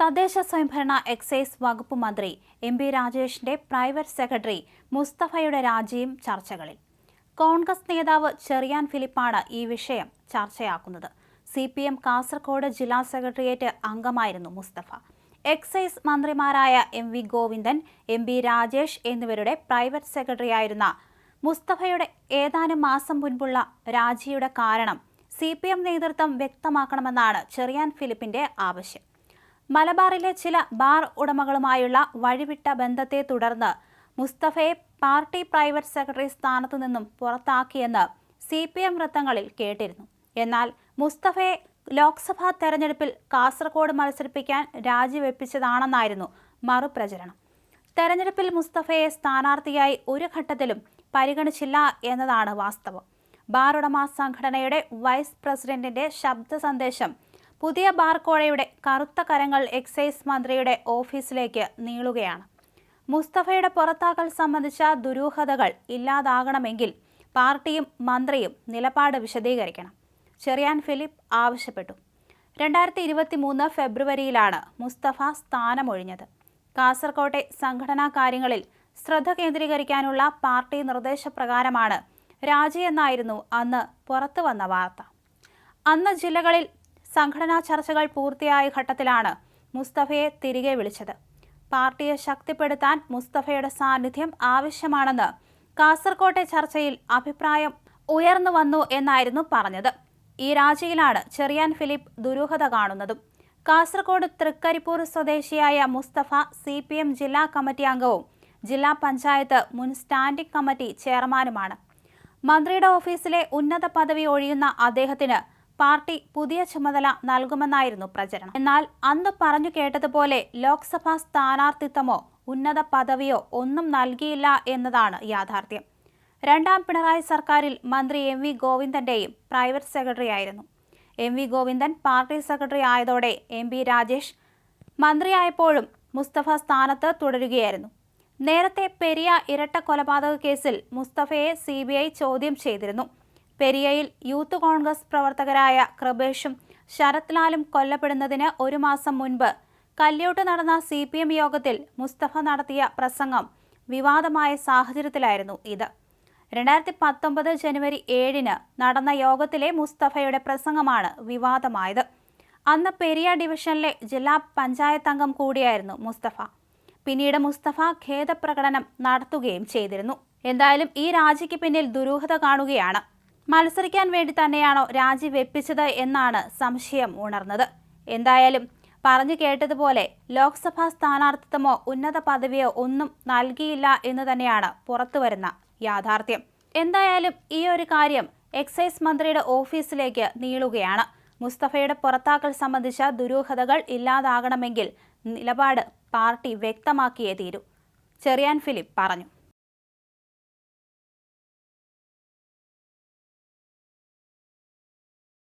തദ്ദേശ സ്വയംഭരണ എക്സൈസ് വകുപ്പ് മന്ത്രി എം പി രാജേഷിന്റെ പ്രൈവറ്റ് സെക്രട്ടറി മുസ്തഫയുടെ രാജിയും ചർച്ചകളിൽ. കോൺഗ്രസ് നേതാവ് ചെറിയാൻ ഫിലിപ്പാണ് ഈ വിഷയം ചർച്ചയാക്കുന്നത്. സി പി എം കാസർഗോഡ് ജില്ലാ സെക്രട്ടേറിയറ്റ് അംഗമായിരുന്നു മുസ്തഫ. എക്സൈസ് മന്ത്രിമാരായ M V Govindan M P Rajesh എന്നിവരുടെ പ്രൈവറ്റ് സെക്രട്ടറിയായിരുന്ന മുസ്തഫയുടെ ഏതാനും മാസം മുൻപുള്ള രാജിയുടെ കാരണം സി പി എം നേതൃത്വം വ്യക്തമാക്കണമെന്നാണ് ചെറിയാൻ ഫിലിപ്പിന്റെ ആവശ്യം. മലബാറിലെ ചില ബാർ ഉടമകളുമായുള്ള വഴിവിട്ട ബന്ധത്തെ തുടർന്ന് മുസ്തഫയെ പാർട്ടി പ്രൈവറ്റ് സെക്രട്ടറി സ്ഥാനത്തു നിന്നും പുറത്താക്കിയെന്ന് സി പി എം വൃത്തങ്ങളിൽ കേട്ടിരുന്നു. എന്നാൽ മുസ്തഫയെ ലോക്സഭാ തെരഞ്ഞെടുപ്പിൽ കാസർഗോഡ് മത്സരിപ്പിക്കാൻ രാജിവെപ്പിച്ചതാണെന്നായിരുന്നു മറുപ്രചരണം. തെരഞ്ഞെടുപ്പിൽ മുസ്തഫയെ സ്ഥാനാർത്ഥിയായി ഒരു ഘട്ടത്തിലും പരിഗണിച്ചില്ല എന്നതാണ് വാസ്തവം. ബാറുടമ സംഘടനയുടെ വൈസ് പ്രസിഡന്റിന്റെ ശബ്ദ സന്ദേശം പുതിയ ബാർക്കോഴയുടെ കറുത്ത കരങ്ങൾ എക്സൈസ് മന്ത്രിയുടെ ഓഫീസിലേക്ക് നീളുകയാണ്. മുസ്തഫയുടെ പുറത്താക്കൽ സംബന്ധിച്ച ദുരൂഹതകൾ ഇല്ലാതാകണമെങ്കിൽ പാർട്ടിയും മന്ത്രിയും നിലപാട് വിശദീകരിക്കണം. ചെറിയാൻ ഫിലിപ്പ് ആവശ്യപ്പെട്ടു. രണ്ടായിരത്തി ഇരുപത്തി മൂന്ന് ഫെബ്രുവരിയിലാണ് മുസ്തഫ സ്ഥാനമൊഴിഞ്ഞത്. കാസർകോട്ടെ സംഘടനാ കാര്യങ്ങളിൽ ശ്രദ്ധ കേന്ദ്രീകരിക്കാനുള്ള പാർട്ടി നിർദ്ദേശപ്രകാരമാണ് രാജിയെന്നായിരുന്നു അന്ന് പുറത്തു വന്ന വാർത്ത. അന്ന് ജില്ലകളിൽ സംഘടനാ ചർച്ചകൾ പൂർത്തിയായ ഘട്ടത്തിലാണ് മുസ്തഫയെ തിരികെ വിളിച്ചത്. പാർട്ടിയെ ശക്തിപ്പെടുത്താൻ മുസ്തഫയുടെ സാന്നിധ്യം ആവശ്യമാണെന്ന് കാസർകോട്ടെ ചർച്ചയിൽ അഭിപ്രായം ഉയർന്നു വന്നു എന്നായിരുന്നു പറഞ്ഞത്. ഈ രാജിയിലാണ് ചെറിയാൻ ഫിലിപ്പ് ദുരൂഹത കാണുന്നതും. കാസർഗോഡ് തൃക്കരിപ്പൂർ സ്വദേശിയായ മുസ്തഫ സി പി എം ജില്ലാ കമ്മിറ്റി അംഗവും ജില്ലാ പഞ്ചായത്ത് മുൻ സ്റ്റാൻഡിംഗ് കമ്മിറ്റി ചെയർമാനുമാണ്. മന്ത്രിയുടെ ഓഫീസിലെ ഉന്നത പദവി ഒഴിയുന്ന അദ്ദേഹത്തിന് പാർട്ടി പുതിയ ചുമതല നൽകുമെന്നായിരുന്നു പ്രചരണം. എന്നാൽ അന്ന് പറഞ്ഞു കേട്ടതുപോലെ ലോക്സഭാ സ്ഥാനാർത്ഥിത്വമോ ഉന്നത പദവിയോ ഒന്നും നൽകിയില്ല എന്നതാണ് യാഥാർത്ഥ്യം. രണ്ടാം പിണറായി സർക്കാരിൽ മന്ത്രി എം വി ഗോവിന്ദന്റെയും പ്രൈവറ്റ് സെക്രട്ടറി ആയിരുന്നു M V Govindan party secretary ആയതോടെ M P Rajesh മന്ത്രിയായപ്പോഴും മുസ്തഫ സ്ഥാനത്ത് തുടരുകയായിരുന്നു. നേരത്തെ പെരിയ ഇരട്ട കൊലപാതക കേസിൽ മുസ്തഫയെ സി ചോദ്യം ചെയ്തിരുന്നു. പെരിയയിൽ യൂത്ത് കോൺഗ്രസ് പ്രവർത്തകരായ കൃപേഷും ശരത്ലാലും കൊല്ലപ്പെടുന്നതിന് ഒരു മാസം മുൻപ് കല്യോട്ട് നടന്ന സി പി എം യോഗത്തിൽ മുസ്തഫ നടത്തിയ പ്രസംഗം വിവാദമായ സാഹചര്യത്തിലായിരുന്നു ഇത്. രണ്ടായിരത്തി പത്തൊമ്പത് ജനുവരി ഏഴിന് നടന്ന യോഗത്തിലെ മുസ്തഫയുടെ പ്രസംഗമാണ് വിവാദമായത്. അന്ന് പെരിയ ഡിവിഷനിലെ ജില്ലാ പഞ്ചായത്ത് അംഗം കൂടിയായിരുന്നു മുസ്തഫ. പിന്നീട് മുസ്തഫ ഖേദപ്രകടനം നടത്തുകയും ചെയ്തിരുന്നു. എന്തായാലും ഈ രാജിക്ക് പിന്നിൽ ദുരൂഹത കാണുകയാണ്. മത്സരിക്കാൻ വേണ്ടി തന്നെയാണോ രാജി വെപ്പിച്ചത് എന്നാണ് സംശയം ഉണർന്നത്. എന്തായാലും പറഞ്ഞു കേട്ടതുപോലെ ലോക്സഭാ സ്ഥാനാർത്ഥിത്വമോ ഉന്നത പദവിയോ ഒന്നും നൽകിയില്ല എന്ന് തന്നെയാണ് പുറത്തുവരുന്ന യാഥാർത്ഥ്യം. എന്തായാലും ഈ ഒരു കാര്യം എക്സൈസ് മന്ത്രിയുടെ ഓഫീസിലേക്ക് നീളുകയാണ്. മുസ്തഫയുടെ പുറത്താക്കൽ സംബന്ധിച്ച ദുരൂഹതകൾ ഇല്ലാതാകണമെങ്കിൽ നിലപാട് പാർട്ടി വ്യക്തമാക്കിയേ തീരൂ. ചെറിയാൻ ഫിലിപ്പ് പറഞ്ഞു.